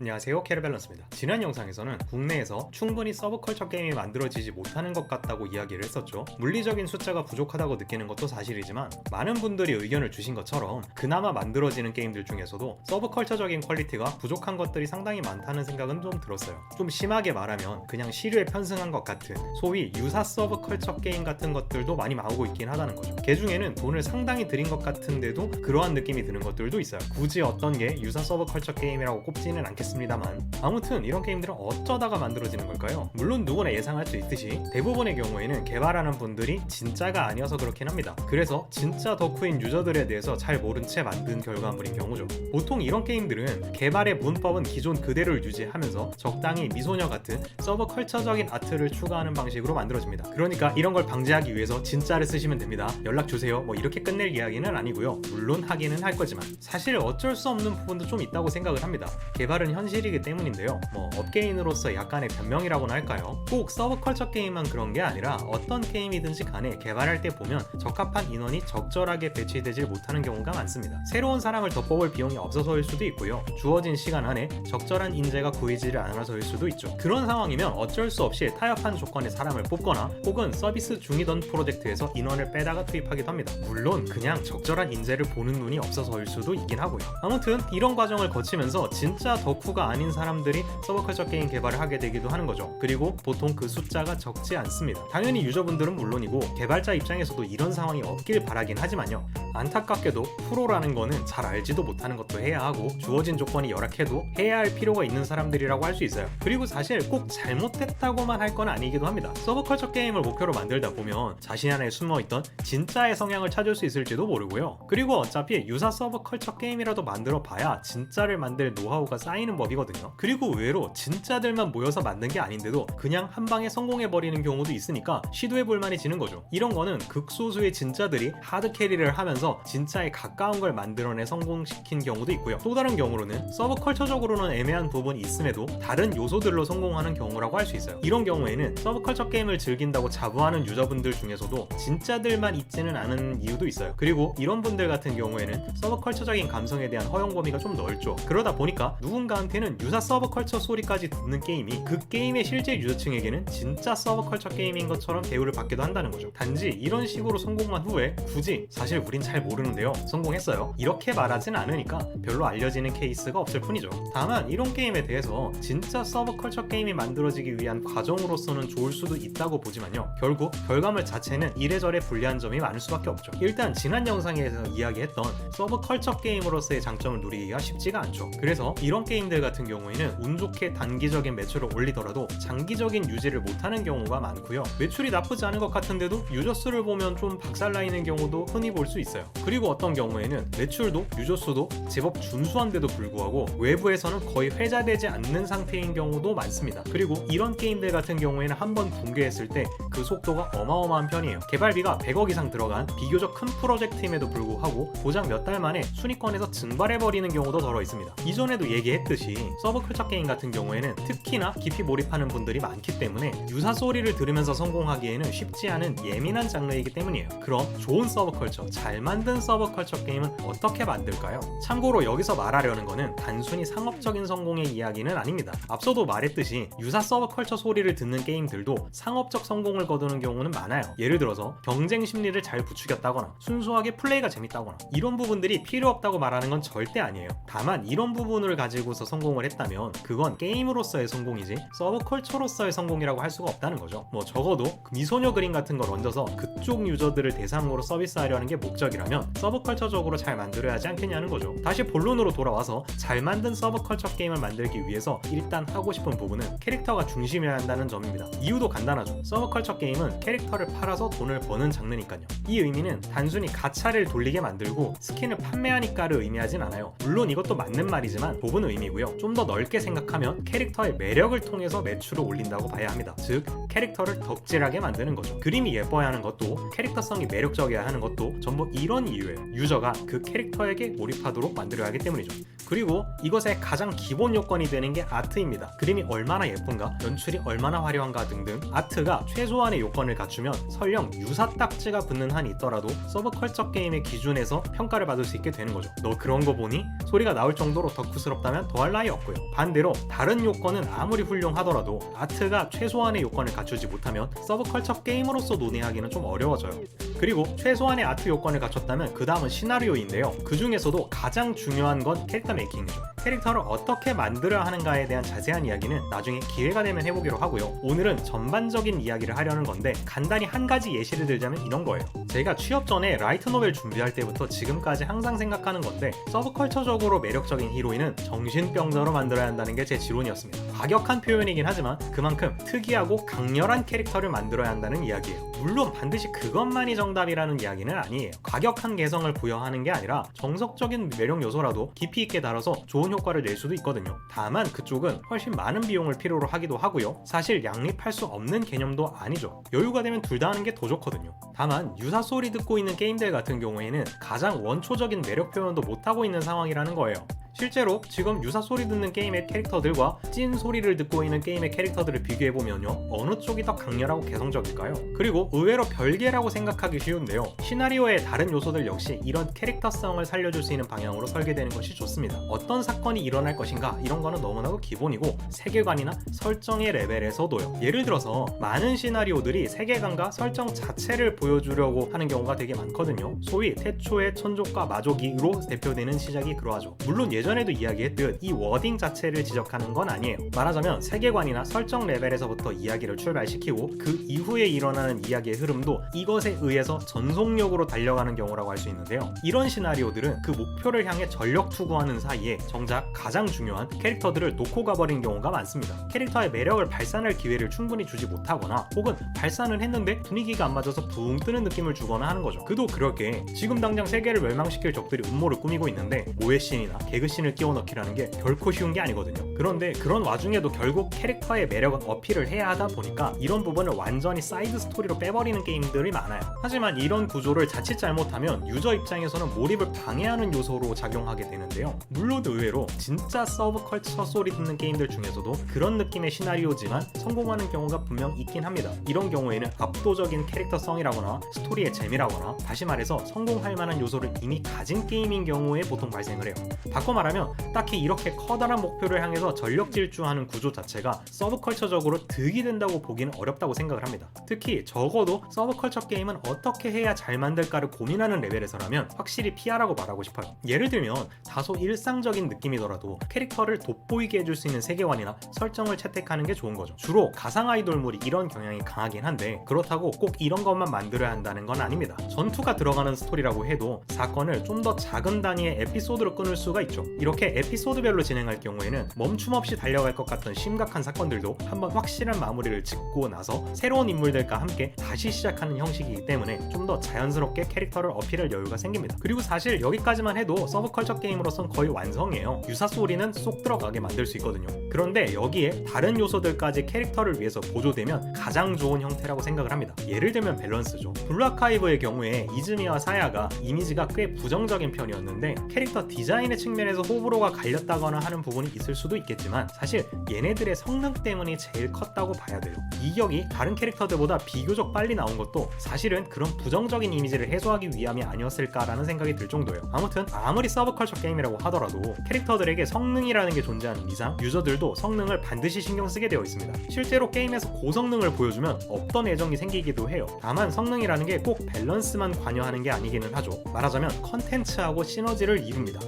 안녕하세요 캐르밸런스입니다. 지난 영상에서는 국내에서 충분히 서브컬처 게임이 만들어지지 못하는 것 같다고 이야기를 했었죠. 물리적인 숫자가 부족하다고 느끼는 것도 사실이지만 많은 분들이 의견을 주신 것처럼 그나마 만들어지는 게임들 중에서도 서브컬처적인 퀄리티가 부족한 것들이 상당히 많다는 생각은 좀 들었어요. 좀 심하게 말하면 그냥 시류에 편승한 것 같은 소위 유사 서브컬처 게임 같은 것들도 많이 나오고 있긴 하다는 거죠. 그 중에는 돈을 상당히 들인 것 같은데도 그러한 느낌이 드는 것들도 있어요. 굳이 어떤 게 유사 서브컬처 게임이라고 꼽지는 않겠 습니다만 아무튼 이런 게임들은 어쩌다가 만들어지는 걸까요? 물론 누구나 예상할 수 있듯이 대부분의 경우에는 개발하는 분들이 진짜가 아니어서 그렇긴 합니다. 그래서 진짜 덕후인 유저들에 대해서 잘 모른 채 만든 결과물인 경우죠. 보통 이런 게임들은 개발의 문법은 기존 그대로를 유지하면서 적당히 미소녀 같은 서브 컬처적인 아트를 추가하는 방식으로 만들어집니다. 그러니까 이런 걸 방지하기 위해서 진짜를 쓰시면 됩니다. 연락 주세요. 뭐 이렇게 끝낼 이야기는 아니고요. 물론 하기는 할 거지만 사실 어쩔 수 없는 부분도 좀 있다고 생각을 합니다. 개발은 현실이기 때문인데요. 뭐 업계인으로서 약간의 변명이라고나 할까요? 꼭 서브컬처 게임만 그런 게 아니라 어떤 게임이든지 간에 개발할 때 보면 적합한 인원이 적절하게 배치되질 못하는 경우가 많습니다. 새로운 사람을 더 뽑을 비용이 없어서일 수도 있고요. 주어진 시간 안에 적절한 인재가 구해지를 않아서일 수도 있죠. 그런 상황이면 어쩔 수 없이 타협한 조건의 사람을 뽑거나 혹은 서비스 중이던 프로젝트에서 인원을 빼다가 투입하기도 합니다. 물론 그냥 적절한 인재를 보는 눈이 없어서일 수도 있긴 하고요. 아무튼 이런 과정을 거치면서 진짜 덕후 가 아닌 사람들이 서브컬처 게임 개발을 하게 되기도 하는 거죠. 그리고 보통 그 숫자가 적지 않습니다. 당연히 유저분들은 물론이고 개발자 입장에서도 이런 상황이 없길 바라긴 하지만요. 안타깝게도 프로라는 거는 잘 알지도 못하는 것도 해야 하고 주어진 조건이 열악해도 해야 할 필요가 있는 사람들이라고 할 수 있어요. 그리고 사실 꼭 잘못했다고만 할 건 아니기도 합니다. 서브컬처 게임을 목표로 만들다 보면 자신 안에 숨어있던 진짜의 성향을 찾을 수 있을지도 모르고요. 그리고 어차피 유사 서브컬처 게임이라도 만들어 봐야 진짜를 만들 노하우가 쌓이는 법이거든요. 그리고 의외로 진짜들만 모여서 만든 게 아닌데도 그냥 한 방에 성공해버리는 경우도 있으니까 시도해볼 만해지는 거죠. 이런 거는 극소수의 진짜들이 하드 캐리를 하면서 진짜에 가까운 걸 만들어내 성공시킨 경우도 있고요. 또 다른 경우로는 서브컬처적으로는 애매한 부분이 있음에도 다른 요소들로 성공하는 경우라고 할 수 있어요. 이런 경우에는 서브컬처 게임을 즐긴다고 자부하는 유저분들 중에서도 진짜들만 있지는 않은 이유도 있어요. 그리고 이런 분들 같은 경우에는 서브컬처적인 감성에 대한 허용 범위가 좀 넓죠. 그러다 보니까 누군가 한테는 유사 서브컬처 소리까지 듣는 게임이 그 게임의 실제 유저층에게는 진짜 서브컬처 게임인 것처럼 대우를 받기도 한다는 거죠. 단지 이런 식으로 성공한 후에 굳이 사실 우린 잘 모르는데요. 성공했어요. 이렇게 말하진 않으니까 별로 알려지는 케이스가 없을 뿐이죠. 다만 이런 게임에 대해서 진짜 서브컬처 게임이 만들어지기 위한 과정으로서는 좋을 수도 있다고 보지만요. 결국 결과물 자체는 이래저래 불리한 점이 많을 수밖에 없죠. 일단 지난 영상에서 이야기했던 서브컬처 게임으로서의 장점을 누리기가 쉽지가 않죠. 그래서 이런 게임 들 같은 경우에는 운 좋게 단기적인 매출을 올리더라도 장기적인 유지를 못하는 경우가 많고요. 매출이 나쁘지 않은 것 같은데도 유저 수를 보면 좀 박살나 있는 경우도 흔히 볼 수 있어요. 그리고 어떤 경우에는 매출도 유저 수도 제법 준수한데도 불구하고 외부에서는 거의 회자되지 않는 상태인 경우도 많습니다. 그리고 이런 게임들 같은 경우에는 한 번 붕괴했을 때 그 속도가 어마어마한 편이에요. 개발비가 100억 이상 들어간 비교적 큰 프로젝트임에도 불구하고 고작 몇 달 만에 순위권에서 증발해버리는 경우도 더러 있습니다. 이전에도 얘기했듯이 서브 컬처 게임 같은 경우에는 특히나 깊이 몰입하는 분들이 많기 때문에 유사 소리를 들으면서 성공하기에는 쉽지 않은 예민한 장르이기 때문이에요. 그럼 좋은 서브 컬처, 잘 만든 서브 컬처 게임은 어떻게 만들까요? 참고로 여기서 말하려는 거는 단순히 상업적인 성공의 이야기는 아닙니다. 앞서도 말했듯이 유사 서브 컬처 소리를 듣는 게임들도 상업적 성공을 거두는 경우는 많아요. 예를 들어서 경쟁 심리를 잘 부추겼다거나 순수하게 플레이가 재밌다거나 이런 부분들이 필요 없다고 말하는 건 절대 아니에요. 다만 이런 부분을 가지고서 성공을 했다면 그건 게임으로서의 성공이지 서브컬처로서의 성공이라고 할 수가 없다는 거죠. 뭐 적어도 미소녀 그림 같은 걸 얹어서 그쪽 유저들을 대상으로 서비스하려는 게 목적이라면 서브컬처적으로 잘 만들어야 하지 않겠냐는 거죠. 다시 본론으로 돌아와서 잘 만든 서브컬처 게임을 만들기 위해서 일단 하고 싶은 부분은 캐릭터가 중심이어야 한다는 점입니다. 이유도 간단하죠. 서브컬처 게임은 캐릭터를 팔아서 돈을 버는 장르니까요. 이 의미는 단순히 가차를 돌리게 만들고 스킨을 판매하니까를 의미하진 않아요. 물론 이것도 맞는 말이지만 좁은 의미고요. 좀 더 넓게 생각하면 캐릭터의 매력을 통해서 매출을 올린다고 봐야 합니다. 즉 캐릭터를 덕질하게 만드는 거죠. 그림이 예뻐야 하는 것도 캐릭터성이 매력적이어야 하는 것도 전부 이런 이유예요. 유저가 그 캐릭터에게 몰입하도록 만들어야 하기 때문이죠. 그리고 이것의 가장 기본 요건이 되는 게 아트입니다. 그림이 얼마나 예쁜가, 연출이 얼마나 화려한가 등등 아트가 최소한의 요건을 갖추면 설령 유사 딱지가 붙는 한이 있더라도 서브컬처 게임의 기준에서 평가를 받을 수 있게 되는 거죠. 너 그런 거 보니 소리가 나올 정도로 덕후스럽다면 더 더할 나위 없고요. 반대로 다른 요건은 아무리 훌륭하더라도 아트가 최소한의 요건을 갖추지 못하면 서브컬처 게임으로서 논의하기는 좀 어려워져요. 그리고 최소한의 아트 요건을 갖췄다면 그 다음은 시나리오인데요. 그 중에서도 가장 중요한 건 캐릭터 메이킹이죠. 캐릭터를 어떻게 만들어야 하는가에 대한 자세한 이야기는 나중에 기회가 되면 해보기로 하고요. 오늘은 전반적인 이야기를 하려는 건데 간단히 한 가지 예시를 들자면 이런 거예요. 제가 취업 전에 라이트 노벨 준비할 때부터 지금까지 항상 생각하는 건데 서브컬처적으로 매력적인 히로인은 정신병자로 만들어야 한다는 게 제 지론이었습니다. 과격한 표현이긴 하지만 그만큼 특이하고 강렬한 캐릭터를 만들어야 한다는 이야기예요. 물론 반드시 그것만이 정답이라는 이야기는 아니에요. 과격한 개성을 부여하는 게 아니라 정석적인 매력 요소라도 깊이 있게 다뤄서 좋은 효과를 낼 수도 있거든요. 다만 그쪽은 훨씬 많은 비용을 필요로 하기도 하고요. 사실 양립할 수 없는 개념도 아니죠. 여유가 되면 둘 다 하는 게 더 좋거든요. 다만 유사 소리 듣고 있는 게임들 같은 경우에는 가장 원초적인 매력 표현도 못하고 있는 상황이라는 거예요. 실제로 지금 유사 소리 듣는 게임의 캐릭터들과 찐 소리를 듣고 있는 게임의 캐릭터들을 비교해보면요 어느 쪽이 더 강렬하고 개성적일까요? 그리고 의외로 별개라고 생각하기 쉬운데요 시나리오의 다른 요소들 역시 이런 캐릭터성을 살려줄 수 있는 방향으로 설계되는 것이 좋습니다. 어떤 사건이 일어날 것인가 이런 거는 너무나도 기본이고 세계관이나 설정의 레벨에서도요. 예를 들어서 많은 시나리오들이 세계관과 설정 자체를 보여주려고 하는 경우가 되게 많거든요. 소위 태초의 천족과 마족이로 대표되는 시작이 그러하죠. 물론 예전 에도 이야기했듯 이 워딩 자체를 지적하는 건 아니에요. 말하자면 세계관이나 설정 레벨에서부터 이야기를 출발시키고 그 이후에 일어나는 이야기의 흐름도 이것에 의해서 전속력으로 달려가는 경우라고 할 수 있는데요. 이런 시나리오들은 그 목표를 향해 전력 투구하는 사이에 정작 가장 중요한 캐릭터들을 놓고 가버린 경우가 많습니다. 캐릭터의 매력을 발산할 기회를 충분히 주지 못하거나 혹은 발산을 했는데 분위기가 안 맞아서 붕 뜨는 느낌을 주거나 하는 거죠. 그도 그럴 게 지금 당장 세계를 멸망시킬 적들이 음모를 꾸미고 있는데 오해씬이나 개그 씬을 끼워 넣기라는 게 결코 쉬운 게 아니거든요. 그런데 그런 와중에도 결국 캐릭터의 매력은 어필을 해야 하다 보니까 이런 부분을 완전히 사이드 스토리로 빼버리는 게임들이 많아요. 하지만 이런 구조를 자칫 잘못하면 유저 입장에서는 몰입을 방해하는 요소로 작용하게 되는데요. 물론 의외로 진짜 서브컬처 소리 듣는 게임들 중에서도 그런 느낌의 시나리오지만 성공하는 경우가 분명 있긴 합니다. 이런 경우에는 압도적인 캐릭터성이라거나 스토리의 재미라거나 다시 말해서 성공할 만한 요소를 이미 가진 게임인 경우에 보통 발생을 해요. 바꿔 말하면 딱히 이렇게 커다란 목표를 향해서 전력 질주하는 구조 자체가 서브컬처적으로 득이 된다고 보기는 어렵다고 생각을 합니다. 특히 적어도 서브컬처 게임은 어떻게 해야 잘 만들까를 고민하는 레벨에서라면 확실히 피하라고 말하고 싶어요. 예를 들면 다소 일상적인 느낌이더라도 캐릭터를 돋보이게 해줄 수 있는 세계관이나 설정을 채택하는 게 좋은 거죠. 주로 가상 아이돌물이 이런 경향이 강하긴 한데 그렇다고 꼭 이런 것만 만들어야 한다는 건 아닙니다. 전투가 들어가는 스토리라고 해도 사건을 좀 더 작은 단위의 에피소드로 끊을 수가 있죠. 이렇게 에피소드별로 진행할 경우에는 멈춤 없이 달려갈 것 같던 심각한 사건들도 한번 확실한 마무리를 짓고 나서 새로운 인물들과 함께 다시 시작하는 형식이기 때문에 좀 더 자연스럽게 캐릭터를 어필할 여유가 생깁니다. 그리고 사실 여기까지만 해도 서브컬처 게임으로선 거의 완성이에요. 유사 소리는 쏙 들어가게 만들 수 있거든요. 그런데 여기에 다른 요소들까지 캐릭터를 위해서 보조되면 가장 좋은 형태라고 생각을 합니다. 예를 들면 밸런스죠. 블루아카이브의 경우에 이즈미와 사야가 이미지가 꽤 부정적인 편이었는데 캐릭터 디자인의 측면에서 호불호가 갈렸다거나 하는 부분이 있을 수도 있겠지만 사실 얘네들의 성능 때문이 제일 컸다고 봐야 돼요. 이격이 다른 캐릭터들보다 비교적 빨리 나온 것도 사실은 그런 부정적인 이미지를 해소하기 위함이 아니었을까라는 생각이 들 정도예요. 아무튼 아무리 서브컬처 게임이라고 하더라도 캐릭터들에게 성능이라는 게 존재하는 이상 유저들도 성능을 반드시 신경 쓰게 되어 있습니다. 실제로 게임에서 고성능을 보여주면 없던 애정이 생기기도 해요. 다만 성능이라는 게 꼭 밸런스만 관여하는 게 아니기는 하죠. 말하자면 컨텐츠하고 시너지를 이룹니다.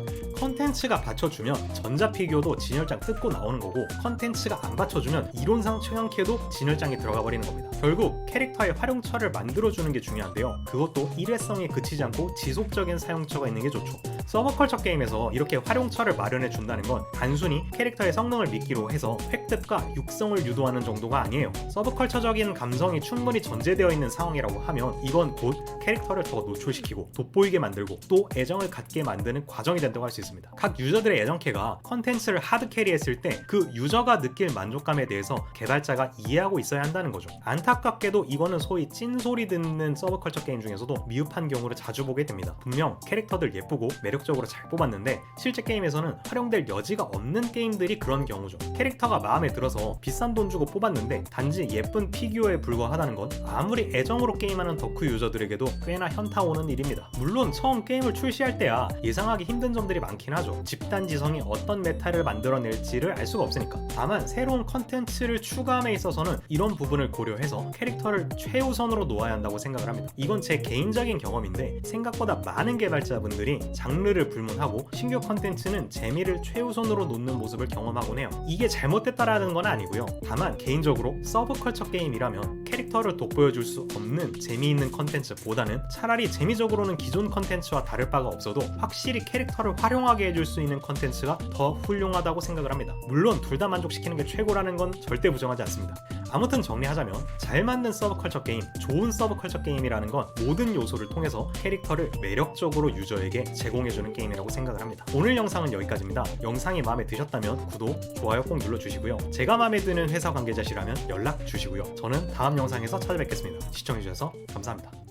컨텐츠가 받쳐주면 전자피규어도 진열장 뜯고 나오는 거고 컨텐츠가 안 받쳐주면 이론상 최강캐도 진열장에 들어가 버리는 겁니다. 결국 캐릭터의 활용처를 만들어주는 게 중요한데요. 그것도 일회성에 그치지 않고 지속적인 사용처가 있는 게 좋죠. 서버컬처 게임에서 이렇게 활용처를 마련해 준다는 건 단순히 캐릭터의 성능을 믿기로 해서 획득과 육성을 유도하는 정도가 아니에요. 서브컬처적인 감성이 충분히 전제되어 있는 상황이라고 하면 이건 곧 캐릭터를 더 노출시키고 돋보이게 만들고 또 애정을 갖게 만드는 과정이 된다고 할 수 있습니다. 각 유저들의 애정캐가 컨텐츠를 하드캐리했을 때 그 유저가 느낄 만족감에 대해서 개발자가 이해하고 있어야 한다는 거죠. 안타깝게도 이거는 소위 찐소리 듣는 서브컬처 게임 중에서도 미흡한 경우를 자주 보게 됩니다. 분명 캐릭터들 예쁘고 매력 매력적으로 잘 뽑았는데 실제 게임에서는 활용될 여지가 없는 게임들이 그런 경우죠. 캐릭터가 마음에 들어서 비싼 돈 주고 뽑았는데 단지 예쁜 피규어에 불과하다는 건 아무리 애정으로 게임하는 덕후 유저들에게도 꽤나 현타 오는 일입니다. 물론 처음 게임을 출시할 때야 예상하기 힘든 점들이 많긴 하죠. 집단 지성이 어떤 메타를 만들어낼지를 알 수가 없으니까. 다만 새로운 컨텐츠를 추가함에 있어서는 이런 부분을 고려해서 캐릭터를 최우선으로 놓아야 한다고 생각을 합니다. 이건 제 개인적인 경험인데 생각보다 많은 개발자분들이 장르 를 불문하고 신규 컨텐츠는 재미를 최우선으로 놓는 모습을 경험하곤 해요. 이게 잘못됐다라는 건 아니고요. 다만 개인적으로 서브컬처 게임이라면 캐릭터를 돋보여줄 수 없는 재미있는 컨텐츠보다는 차라리 재미적으로는 기존 컨텐츠와 다를 바가 없어도 확실히 캐릭터를 활용하게 해줄 수 있는 컨텐츠가 더 훌륭하다고 생각을 합니다. 물론 둘 다 만족시키는 게 최고라는 건 절대 부정하지 않습니다. 아무튼 정리하자면 잘 만든 서브컬처 게임, 좋은 서브컬처 게임이라는 건 모든 요소를 통해서 캐릭터를 매력적으로 유저에게 제공해주는 게임이라고 생각을 합니다. 오늘 영상은 여기까지입니다. 영상이 마음에 드셨다면 구독, 좋아요 꼭 눌러주시고요. 제가 마음에 드는 회사 관계자시라면 연락 주시고요. 저는 다음 영상에서 찾아뵙겠습니다. 시청해주셔서 감사합니다.